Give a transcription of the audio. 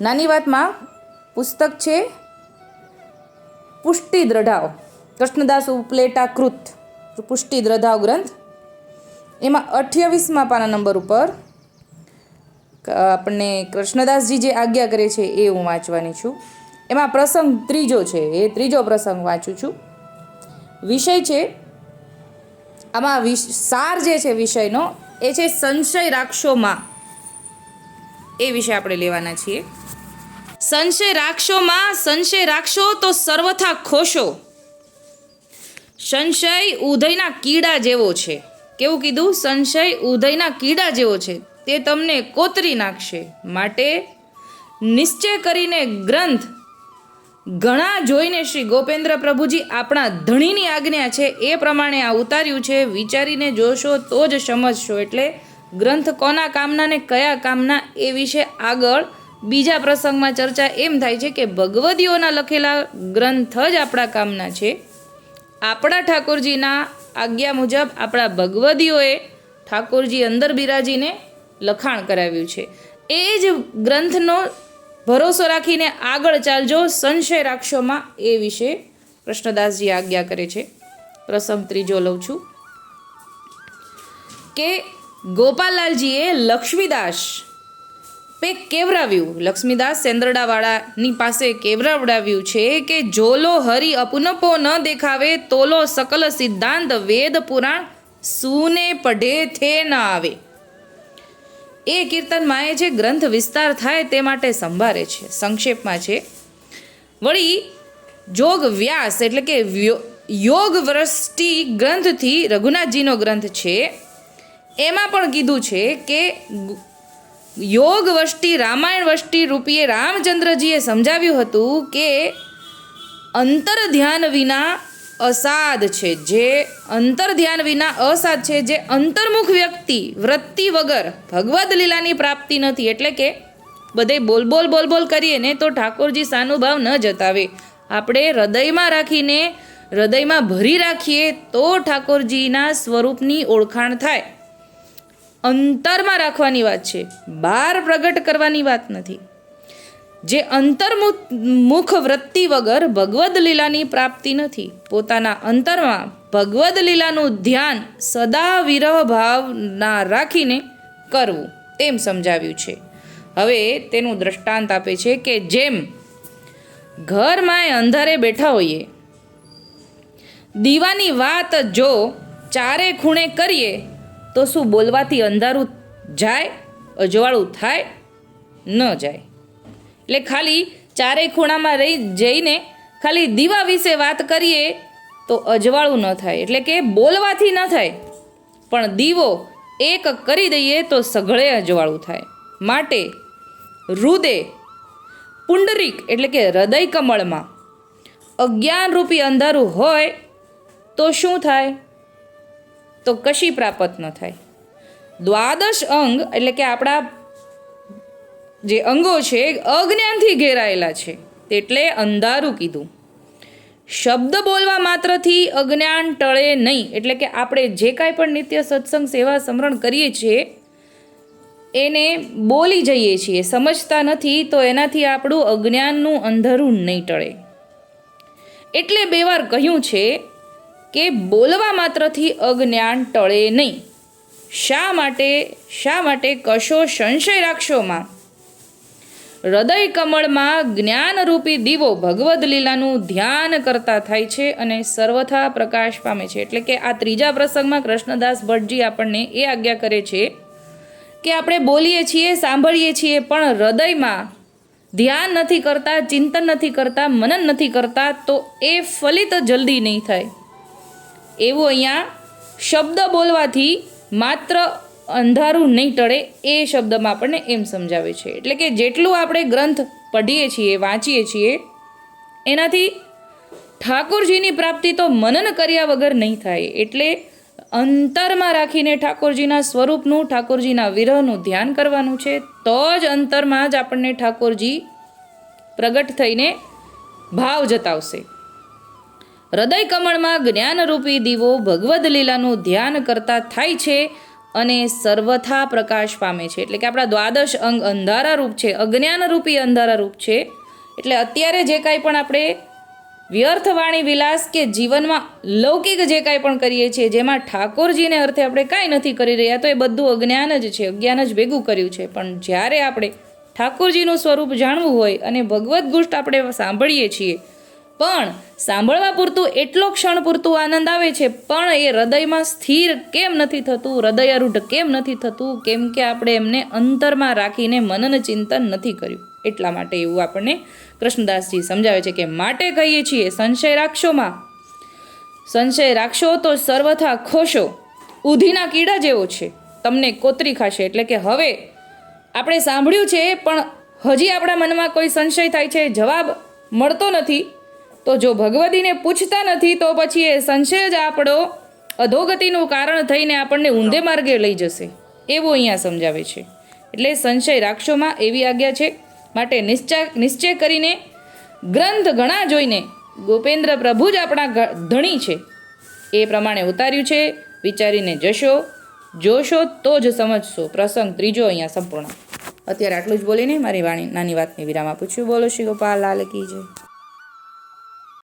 નાની વાતમાં પુસ્તક છે પુષ્ટિ દ્રઢાવ કૃષ્ણદાસ ઉપલેટા કૃત પુષ્ટિ દ્રઢાવ ગ્રંથ. એમાં અઠ્યાવીસમાં પાના નંબર ઉપર આપણને કૃષ્ણદાસજી જે આજ્ઞા કરે છે એ હું વાંચવાની છું. એમાં પ્રસંગ ત્રીજો છે, એ ત્રીજો પ્રસંગ વાંચું છું. વિષય છે, આમાં સાર જે છે વિષયનો, એ છે સંશય રાખશોમાં એ વિશે આપણે લેવાના છીએ. સંશય રાખશોમાં સંશય રાખશો તો સર્વથા ખોશો. સંશય ઉદયના કીડા જેવો છે. કેવું કીધું? સંશય ઉદયના કીડા જેવો છે. તે તમને કોતરી નાખશે. માટે નિશ્ચય કરીને ગ્રંથ ઘણા જોઈને શ્રી ગોપેન્દ્ર પ્રભુજી આપણા ધણીની આજ્ઞા છે. એ પ્રમાણે આ ઉતાર્યું છે. વિચારીને જોશો તો જ સમજશો. એટલે ગ્રંથ કોના કામના ને કયા કામના એ વિશે આગળ બીજા પ્રસંગમાં ચર્ચા એમ થાય છે કે ભગવદીઓના લખેલા ગ્રંથ જ આપણા કામના છે. આપણા ઠાકોરજીના આજ્ઞા મુજબ આપણા ભગવદીઓએ ઠાકોરજી અંદર બિરાજીને લખાણ કરાવ્યું છે. એ જ ગ્રંથનો ભરોસો રાખીને આગળ ચાલજો સંશય રાખશોમાં એ વિશે કૃષ્ણદાસજી આજ્ઞા કરે છે. પ્રસંગ ત્રીજો લઉં છું. કે ગોપાલલાલજીએ લક્ષ્મીદાસ પે કેવરાવ્યું? લક્ષ્મીદાસ સેન્દ્રડાવાળાની પાસે કેવરાવડાવ્યું છે કે જોલો હરિ અપુનપો ન દેખાવે, તોલો સકલ સિદ્ધાંત વેદ પુરાણ સુને પઢે થે ન આવે. એ કીર્તનમાં એ જે ગ્રંથ વિસ્તાર થાય તે માટે સંભાળે છે. સંક્ષેપમાં છે, વળી જોગ વ્યાસ એટલે કે યોગ વૃષ્ટિ ગ્રંથથી રઘુનાથજીનો ગ્રંથ છે. એમાં પણ કીધું છે કે યોગ વષ્ટિ રામાયણ વષ્ટિ રૂપીએ રામચંદ્રજીએ સમજાવ્યું હતું કે અંતર ધ્યાન વિના અસાદ છે. જે અંતર ધ્યાન વિના અસાદ છે, જે અંતર્મુખ વ્યક્તિ, વૃત્તિ વગર ભગવદ લીલાની પ્રાપ્તિ નથી. એટલે કે બધે બોલ બોલ બોલ બોલ કરીએ ને તો ઠાકોરજી સાનુભાવ ન જતાવે. આપણે હૃદયમાં રાખીને, હૃદયમાં ભરી રાખીએ તો ઠાકોરજીના સ્વરૂપની ઓળખાણ થાય. અંતરમાં રાખવાની વાત છે. બહાર પ્રગટ કરવાની વાત નથી. જે અંતર્મુખ મુખ વૃત્તિ વગર ભગવદ લીલાની પ્રાપ્તિ નથી, પોતાના અંતરમાં ભગવદ લીલાનું ધ્યાન સદા વિરહ ભાવના રાખીને કરવું, તેમ સમજાવ્યું છે. હવે તેનું દ્રષ્ટાંત આપે છે કે જેમ ઘરમાં અંધારે બેઠા હોઈએ, દીવાની વાત જો ચારે ખૂણે કરીએ તો શું બોલવાથી અંધારું જાય, અજવાળું થાય, ન જાય? એટલે ખાલી ચારેય ખૂણામાં રહી જઈને ખાલી દીવા વિશે વાત કરીએ તો અજવાળું ન થાય. એટલે કે બોલવાથી ન થાય, પણ દીવો એક કરી દઈએ તો સઘળે અજવાળું થાય. માટે રુદે પુંડરીક એટલે કે હૃદય કમળમાં અજ્ઞાનરૂપી અંધારું હોય તો શું થાય? તો કશી પ્રાપ્ત ન થાય? દ્વાદશ અંગ એટલે કે આપણા જે અંગો છે અજ્ઞાનથી ઘેરાયેલા છે. એટલે અંધારું કીધું. શબ્દ બોલવા માત્રથી અજ્ઞાન ટળે નહીં. એટલે કે આપણે જે કાંઈ પણ નિત્ય સત્સંગ, સેવા, સમરણ કરીએ છીએ, એને બોલી જઈએ છીએ. સમજતા નથી તો એનાથી આપણું અજ્ઞાનનું અંધારું નહીં ટળે. એટલે બે વાર કહ્યું છે કે બોલવા માત્રથી અજ્ઞાન ટળે નહીં. શા માટે શા માટે કશો સંશય રાખશો હૃદય કમળમાં જ્ઞાનરૂપી દીવો ભગવદ લીલાનું ધ્યાન કરતા થાય છે અને સર્વથા પ્રકાશ પામે છે. એટલે કે આ ત્રીજા પ્રસંગમાં કૃષ્ણદાસ ભટ્ટજી આપણને એ આજ્ઞા કરે છે કે આપણે બોલીએ છીએ, સાંભળીએ છીએ, પણ હૃદયમાં ધ્યાન નથી કરતા, ચિંતન નથી કરતા, મનન નથી કરતા, તો એ ફલિત જલ્દી નહીં થાય. એવું અહીંયા શબ્દ બોલવાથી માત્ર અંધારું નહીં ટળે એ શબ્દમાં આપણને એમ સમજાવે છે. એટલે કે જેટલું આપણે ગ્રંથ પઢીએ છીએ, વાંચીએ છીએ, એનાથી ઠાકોરજીની પ્રાપ્તિ તો મનન કર્યા વગર નહીં થાય. એટલે અંતરમાં રાખીને ઠાકોરજીના સ્વરૂપનું, ઠાકોરજીના વિરહનું ધ્યાન કરવાનું છે, તો જ અંતરમાં જ આપણને ઠાકોરજી પ્રગટ થઈને ભાવ જતાવશે. હૃદય કમળમાં જ્ઞાનરૂપી દીવો ભગવદ લીલાનું ધ્યાન કરતા થાય છે અને સર્વથા પ્રકાશ પામે છે. એટલે કે આપણા દ્વાદશ અંગ અંધારારૂપ છે, અજ્ઞાનરૂપી અંધારા રૂપ છે. એટલે અત્યારે જે કાંઈ પણ આપણે વ્યર્થવાણી વિલાસ કે જીવનમાં લૌકિક જે કાંઈ પણ કરીએ છીએ, જેમાં ઠાકોરજીને અર્થે આપણે કાંઈ નથી કરી રહ્યા, તો એ બધું અજ્ઞાન જ છે, અજ્ઞાન જ ભેગું કર્યું છે. પણ જ્યારે આપણે ઠાકોરજીનું સ્વરૂપ જાણવું હોય અને ભગવદ્ ગુષ્ટ આપણે સાંભળીએ છીએ પણ સાંભળવા પૂરતું એટલો ક્ષણ પૂરતું આનંદ આવે છે, પણ એ હૃદયમાં સ્થિર કેમ નથી થતું? હૃદયારૂઢ કેમ નથી થતું? કેમ કે આપણે એમને અંતરમાં રાખીને મનન ચિંતન નથી કર્યું. એટલા માટે એવું આપણને કૃષ્ણદાસજી સમજાવે છે કે માટે કહીએ છીએ, સંશય રાખશોમાં સંશય રાખશો તો સર્વથા ખોશો. ઉધીના કીડા જેવો છે. તમને કોતરી ખાશે એટલે કે હવે આપણે સાંભળ્યું છે, પણ હજી આપણા મનમાં કોઈ સંશય થાય છે? જવાબ મળતો નથી. તો જો ભગવતીને પૂછતા નથી, તો પછી એ સંશય જ આપણો અધોગતિનું કારણ થઈને આપણને ઊંધે માર્ગે લઈ જશે. એવું અહીંયા સમજાવે છે. એટલે સંશય રાક્ષોમાં એવી આજ્ઞા છે. માટે નિશ્ચય નિશ્ચય કરીને ગ્રંથ ઘણા જોઈને ગોપેન્દ્ર પ્રભુ જ આપણા ધણી છે. એ પ્રમાણે ઉતાર્યું છે. વિચારીને જશો, જોશો તો જ સમજશો. પ્રસંગ ત્રીજો અહીંયા સંપૂર્ણ. અત્યારે આટલું જ બોલીને મારી વાણી, નાની વાતની વિરામ આપું છું. બોલો શ્રી ગોપાલ, લાલ કી જય.